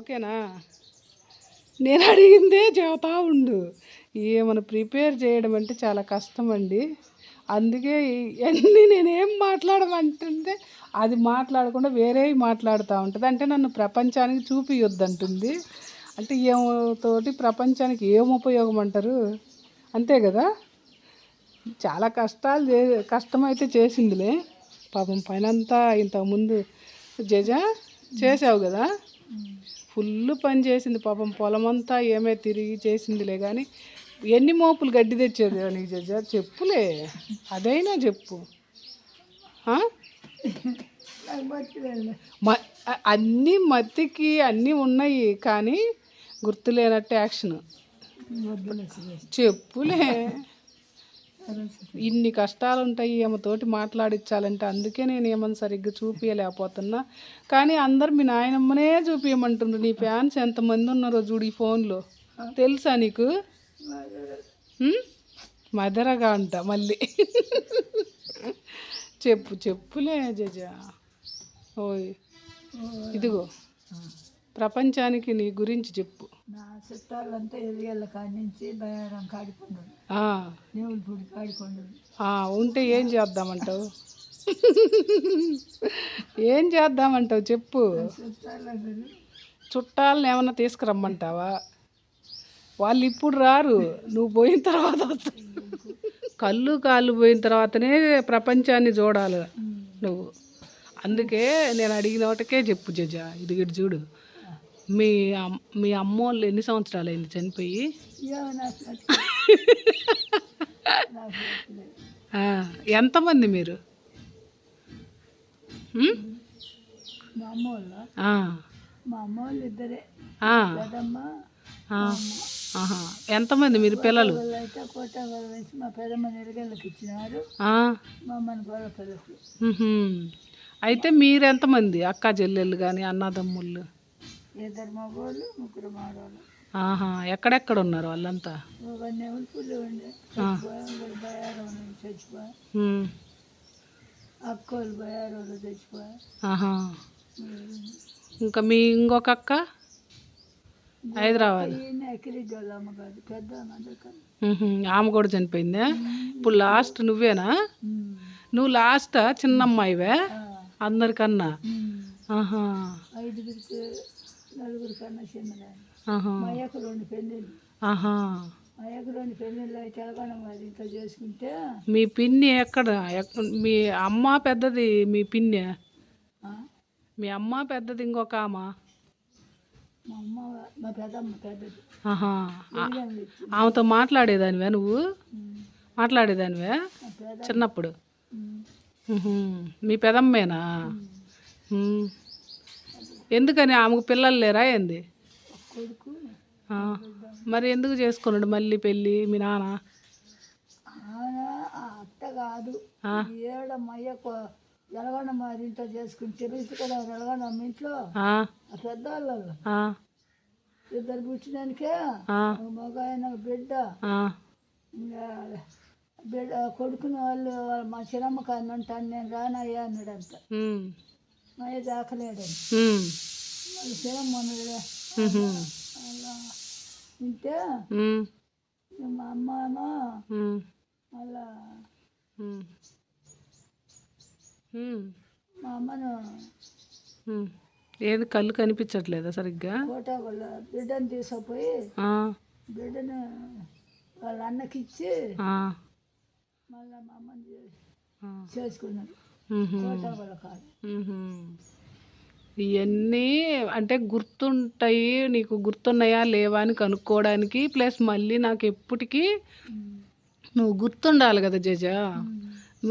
ఓకేనా? నేను అడిగిందే చెబుతా ఉండు. ఏమైనా ప్రిపేర్ చేయడం అంటే చాలా కష్టం అండి అందుకే ఇవన్నీ నేనేం మాట్లాడమంటుంటే అది మాట్లాడకుండా వేరే మాట్లాడుతూ ఉంటుంది. అంటే నన్ను ప్రపంచానికి చూపియొద్దంటుంది. అంటే ఏమతోటి ప్రపంచానికి ఏం ఉపయోగం అంటారు అంతే కదా? చాలా కష్టాలు చే కష్టమైతే చేసిందిలే. పాపం పైనంతా ఇంతకుముందు జజ చేసావు కదా? ఫుల్ పని చేసింది పాపం పొలమంతా ఏమే తిరిగి చేసిందిలే కానీ ఎన్ని మోపులు గడ్డి తెచ్చేది నీకు జజ చెప్పులే. అదైనా చెప్పు. అన్నీ మత్తికి అన్నీ ఉన్నాయి కానీ గుర్తులేనట్టు యాక్షన్. చెప్పులే. ఇన్ని కష్టాలు ఉంటాయి ఏమతోటి మాట్లాడించాలంటే అందుకే నేను ఏమని సరిగ్గా చూపించలేకపోతున్నా కానీ అందరు మీ నాయనమ్మనే చూపించమంటుండ్రు నీ ఫ్యాన్స్ ఎంతమంది ఉన్నారో చూడు ఈ ఫోన్లో. తెలుసా నీకు? మదరగా అంట మళ్ళీ. చెప్పు చెప్పులే జజా. ఓయ్. ఇదిగో. ప్రపంచానికి నీ గురించి చెప్పు. నా చుట్టాలంతా ఎదిగేళ్ళ కాడి నుంచి బయారం దేవుడి ఉంటే ఏం చేద్దామంటావు? ఏం చేద్దామంటావు చెప్పు. చుట్టాలను ఏమన్నా తీసుకురమ్మంటావా? వాళ్ళు ఇప్పుడు రారు. నువ్వు పోయిన తర్వాత కళ్ళు కాళ్ళు పోయిన తర్వాతనే ప్రపంచాన్ని చూడాలి నువ్వు. అందుకే నేను అడిగిన వాటికే చెప్పు జజ. ఇది చూడు. మీ మీ అమ్మోళ్ళు ఎన్ని సంవత్సరాలు అయింది చనిపోయి ఎంతమంది మీరు? మా ఇద్దరే. ఎంతమంది మీరు పిల్లలు? అయితే కోట వేసి మా పెదమ్మ నిరగళ్ళకి ఇచ్చినారు ఆ, మా అమ్మని గోడ పిల్లలు ఉహుం. అయితే మీరు ఎంతమంది అక్క చెల్లెళ్ళు కానీ అన్నదమ్ముళ్ళు? ఇద్దరు మగవాళ్ళు ముగ్గురు మాడవాళ్ళు ఆహా ఎక్కడెక్కడ ఉన్నారు వాళ్ళంతా? ఉండే. బయారం చచ్చిపోయి అక్కోళ్ళు బయారం చచ్చిపోయి. ఆహా. ఇంకా మీ ఇంకొక అక్క? హైదరాబాద్. ఆమె కూడా చనిపోయిందా? ఇప్పుడు లాస్ట్ నువ్వేనా? నువ్వు లాస్టా? చిన్న అమ్మాయివే అందరికన్నా? ఆహా. నలుగురి కన్నా చిన్నదాన్ని ఆహా. మా అయ్యకు రెండు పెళ్ళిళ్ళు. ఆహా. మా అయ్యకు రెండు పెళ్ళిళ్ళు అయితే తెలంగాణ మరి ఇంట్లో చేసుకుంటే. మీ పిన్ని ఎక్కడ? ఎక్- మీ అమ్మ పెద్దది మీ పిన్ని? మీ అమ్మ పెద్దది ఇంకొక ఆమ? మా అమ్మ మా పెద్దమ్మ పెద్దది. ఆమెతో మాట్లాడేదానివే నువ్వు? మాట్లాడేదానివే చిన్నప్పుడు. మీ పెదమ్మేనా. ఎందుకని ఆమెకు పిల్లలు లేరా ఏంది? కొడుకు. మరి ఎందుకు చేసుకున్నాడు మళ్ళీ పెళ్ళి మీ నాన్న? అత్త కాదు. ఏడ మా అయ్యకు ఎలగొండ మరి ఇంట్లో చేసుకుని తెలుసు కదా ఎలగొండ అమ్మ ఇంట్లో. పెద్దవాళ్ళు ఆ, ఇద్దరు పుట్టినానికే మగ ఆయన బిడ్డ. బిడ్డ కొడుకుని వాళ్ళు వాళ్ళ మా చిన్నమ్మ కానీ ఉంటాను నేను రానయ్యా అన్నాడంట. ఉమ్. మా ఉంటే మా అమ్మనో. మళ్ళా. మా. ఏది కళ్ళు కనిపించట్లేదా సరిగ్గా? బిడ్డను తీసుకుపోయి బిడ్డను వాళ్ళ అన్నకి ఇచ్చి మళ్ళీ మా అమ్మని చే- ఇవన్నీ అంటే గుర్తుంటాయి నీకు గుర్తున్నాయా లేవా అని కనుక్కోవడానికి ప్లస్ మళ్ళీ నాకు ఎప్పటికీ నువ్వు గుర్తుండాలి కదా జజ.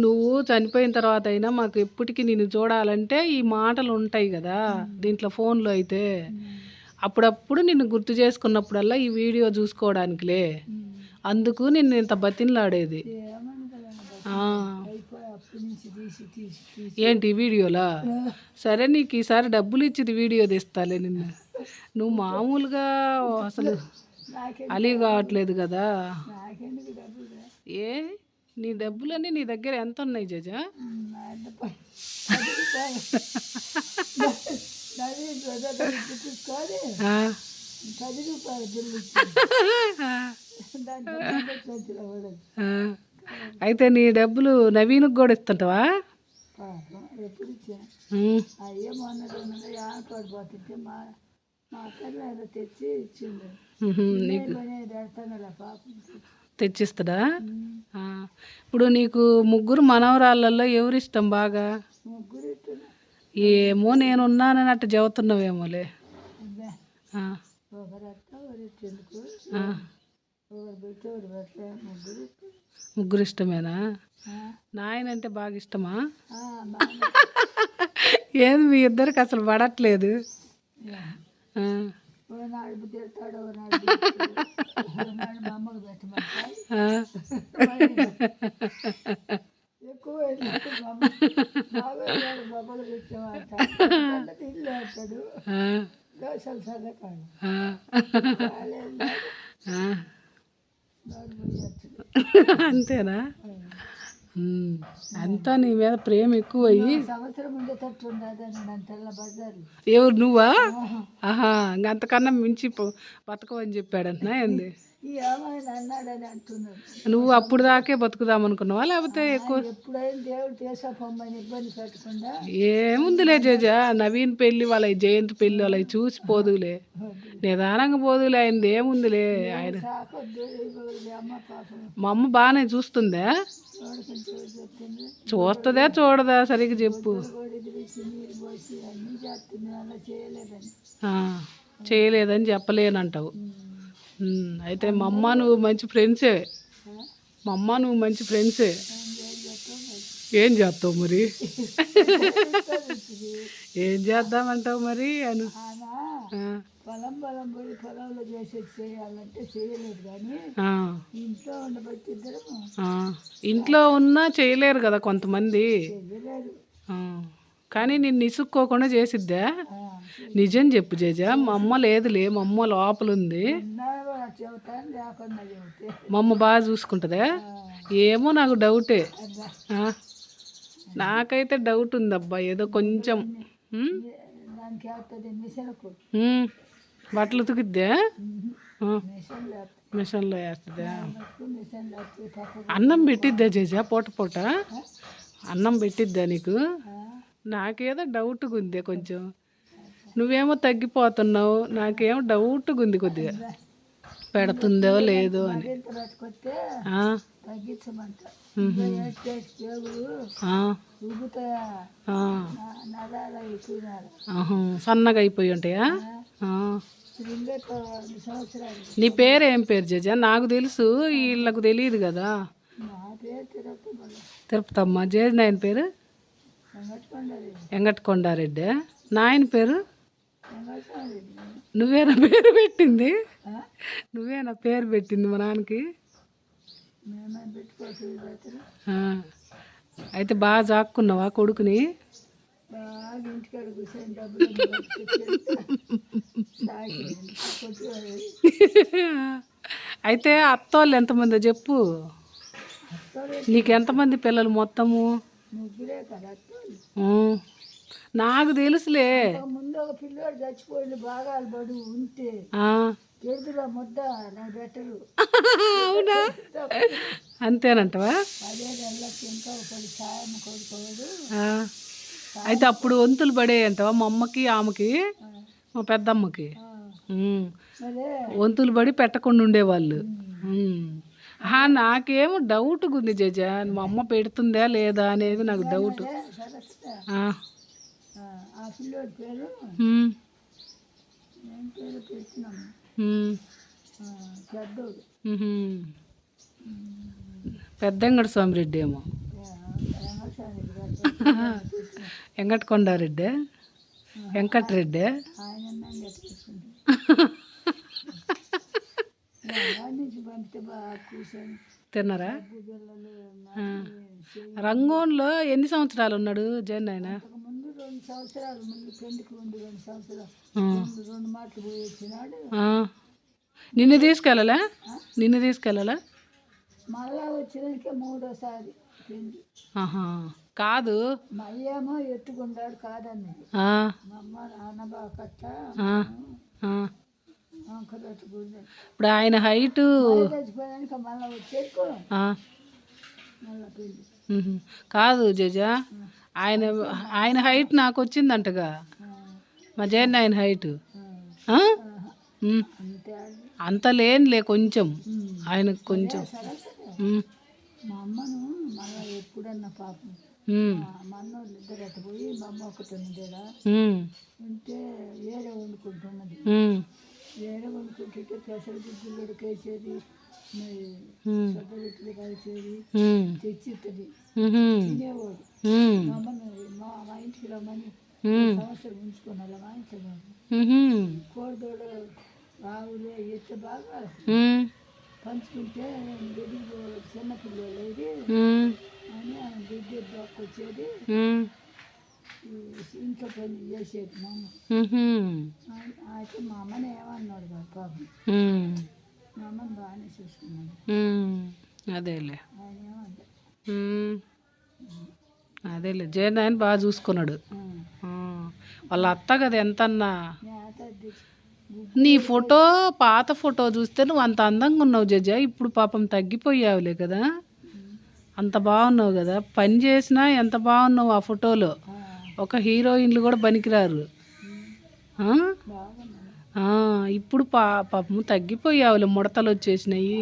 నువ్వు చనిపోయిన తర్వాత అయినా మాకు ఎప్పటికీ నేను చూడాలంటే ఈ మాటలు ఉంటాయి కదా దీంట్లో ఫోన్లో అయితే. అప్పుడప్పుడు నిన్ను గుర్తు చేసుకున్నప్పుడల్లా ఈ వీడియో చూసుకోవడానికిలే. అందుకు నిన్ను ఇంత బతిన్లాడేది. ఏంటి వీడియోలా? సరే నీకు ఈసారి డబ్బులు ఇచ్చింది వీడియో తీస్తాలే నిన్ను. నువ్వు మామూలుగా అసలు అలీ కావట్లేదు కదా. ఏ? నీ డబ్బులన్నీ నీ దగ్గర ఎంత ఉన్నాయి జజ? పది రూపాయలు అయితే నీ డబ్బులు నవీన్కి కూడా ఇస్తుంటావా? పాపం ఎప్పుడు ఇచ్చాను ఉమ్. అయ్యే మొన్న రెండు ఆటోడు పోతుంటే మా మా అక్కలు ఏదో తెచ్చి ఇచ్చిండు ఉహు. నీకు కొని పెడతానులే పాపం. తెచ్చిస్తుందా ఆ. ఇప్పుడు నీకు ముగ్గురు మనవరాళ్ళల్లో ఎవరు ఇష్టం బాగా ఏమో నేను ఉన్నానని అట్ట చెబుతున్నావేమోలే. ఒకరు ఒకరు ముగ్గురు ఇష్టమేనా నాయన అంటే బాగా ఇష్టమా ఏంది మీ ఇద్దరికి అసలు పడట్లేదు. ఎక్కువ అంతేనా. అంతా నీ మీద ప్రేమ ఎక్కువ అయ్యి ఎవరు నువ్వా? ఆహా. ఇంక అంతకన్నా మించి బతకవని చెప్పాడంటున్నా ఏంది? ఏమైనా అన్నాడని అంటున్నాడు. నువ్వు అప్పుడు దాకే బతుకుదాం అనుకున్నావా లేకపోతే ఎక్కువ? ఎప్పుడైనా దేవుడు తీసపోమ్మని ఇబ్బంది పెట్టకుండా ఏముందిలే జేజ నవీన్ పెళ్ళి వాళ్ళ జయంతి పెళ్ళి వాళ్ళ చూసి పోదులే నిదానంగా పోదులే ఆయనది ఏముందిలే. ఆయన మా అమ్మ బాగానే చూస్తుందా? చూస్తుందా చూడదా? సరిగ్గా చెప్పు. చేయలేదని చెప్పలేనంటావు. అయితే మా అమ్మ నువ్వు మంచి ఫ్రెండ్సే. మా అమ్మ నువ్వు మంచి ఫ్రెండ్సే. ఏం చేస్తావు మరి? ఏం చేద్దామంటావు మరి అను? పొలం పొలం పోయి పొలంలో చేసేది చేయాలంటే చేయలేదు కానీ ఇంట్లో ఉండబట్టి. ఇంట్లో ఉన్నా చేయలేరు కదా కొంతమంది. కానీ నిన్ను ఇసుక్కోకుండా చేసిద్దా? నిజం చెప్పు జేజ మా అమ్మ లేదులే మా అమ్మ లోపల ఉంది ఉన్నాను చెబుతాను లేకుండా చెబితే. మా అమ్మ బాగా చూసుకుంటుందా? ఏమో నాకు డౌటే. నాకైతే డౌట్ ఉందబ్బా ఏదో కొంచెం బట్టలు ఉతికిద్దా? మిషన్లో వేస్తుందా? అన్నం పెట్టిద్దా జేజ పూట పూట? అన్నం పెట్టిద్దా నీకు? నాకేదో డౌట్గా ఉంది కొంచెం. నువ్వేమో తగ్గిపోతున్నావు నాకేమో డౌట్గా ఉంది కొద్దిగా పెడుతుందో లేదో అని. సన్నగా అయిపోయి ఉంటాయా? నీ పేరు ఏం పేరు జజ? నాకు తెలుసు వీళ్ళకు తెలియదు కదా. తిరుపతమ్మ. జేజ్ నాయన పేరు? వెంగట్టుకుండదు వెంకటకొండారెడ్డి నాయన పేరు? నువ్వేనా పేరు పెట్టింది. నువ్వేనా పేరు పెట్టింది మా నాన్నకి. అయితే బాగా జాక్కున్నావా కొడుకుని? అయితే అత్తోళ్ళు ఎంతమందో చెప్పు. నీకు ఎంతమంది పిల్లలు మొత్తము ముగ్గురే కదా అత్తోళ్ళు. ఉం. నాకు తెలుసులే. ముందు ఒక పిల్లోడు చచ్చిపోయింది బాగాలు పడి ఉంటే. ముద్ద నాకు పెట్టరు. అవునా? అంతేనంటవా? అదే నెలకి ఇంకా ఒకటి సాయం కొడుకోడు ఆ. అయితే అప్పుడు వంతులు పడేయంటవా మా అమ్మకి ఆమెకి? మా పెద్దమ్మకి? వంతులు పడి పెట్టకుండా ఉండేవాళ్ళు. నాకేమో డౌట్గా ఉంది జజ. మా అమ్మ పెడుతుందా లేదా అనేది నాకు డౌట్ ఆ. పిల్లోడి పేరు. ఏం పేరు పెట్టినాము పెద్దోడు. పెద్దంగడ స్వామిరెడ్డి ఏమో. వెంకటకొండారెడ్డి? వెంకటరెడ్డి? తిన్నారా. రంగూన్లో ఎన్ని సంవత్సరాలు ఉన్నాడు జన్ ఆయన రెండు సంవత్సరాలు ముందు పెళ్ళికి ముందు రెండు సంవత్సరాలు. రెండు మాటలు పోయి వచ్చినాడు. నిన్ను తీసుకెళ్ళాలా? నిన్ను తీసుకెళ్ళాలా? మళ్ళా వచ్చినాక మూడోసారి ఆహా. కాదు. మా అయ్యేమో ఎత్తుకుంటాడు కాదని ఆ, మా అమ్మ నాన్న. అంకలు ఎత్తుకుంది ఇప్పుడు ఆయన హైటు. మళ్ళీ. కాదు జజా. ఆయన ఆయన హైట్ నాకు వచ్చిందంటగా మా జయన్ ఆయన హైట్. అంతే లేనిలే కొంచెం. ఉమ్. ఆయనకు కొంచెం. మ్, అమ్మను ఎప్పుడన్నా పాపం. ఇద్దరు అట్ట పోయి మా అమ్మ ఒకటి ఉండేదా? మ్, ఉంటే ఏడ వండుకుంటున్నది. మ్, ఏడ వండుకుంటుంటే పెసర గుగ్గులు ఉడికేసేది. తెచ్చిస్తుంది. తినేవాడు. మ్, మా ఇంటికి రమ్మని సంవత్సరం ఉంచుకొని అలా మ్హూ. కోడిదోడ ఆవులు ఎత్తే బాగా పంచుకుంటే గడ్డి చిన్న పిల్లలు ఇది అని గడ్డి దొక్కొచ్చేది. ఇంట్లో పని చేసేది మా అమ్మ. మ్హూ. ఆ- అయితే మా అమ్మని ఏమన్నాడు పాపం? మ్, బాగానే. అదేలే. అదేలే. జయన్ ఆయన బాగా చూసుకున్నాడు. వాళ్ళ అత్త కదా నేత తెచ్చి నీ ఫోటో పాత ఫోటో చూస్తే నువ్వు అంత అందంగా ఉన్నావు జజ ఇప్పుడు పాపం తగ్గిపోయావులే కదా. అంత బాగున్నావు కదా. పని చేసినా ఎంత బాగున్నావు ఆ ఫోటోలో. ఒక హీరోయిన్లు కూడా పనికిరారు. ఇప్పుడు పా పాపం తగ్గిపోయావులే ముడతలు వచ్చేసినాయి